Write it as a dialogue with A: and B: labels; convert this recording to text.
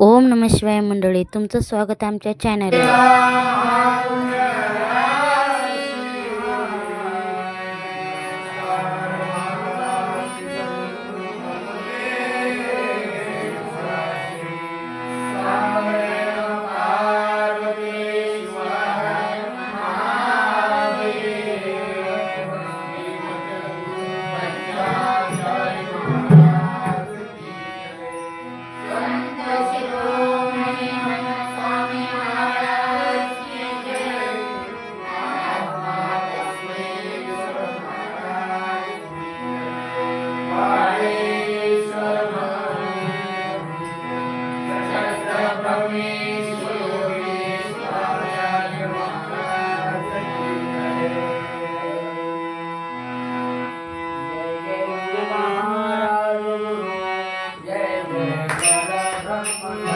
A: ओम नम शिवाय मंडळी तुमचं स्वागत आमच्या चॅनलवर
B: vai.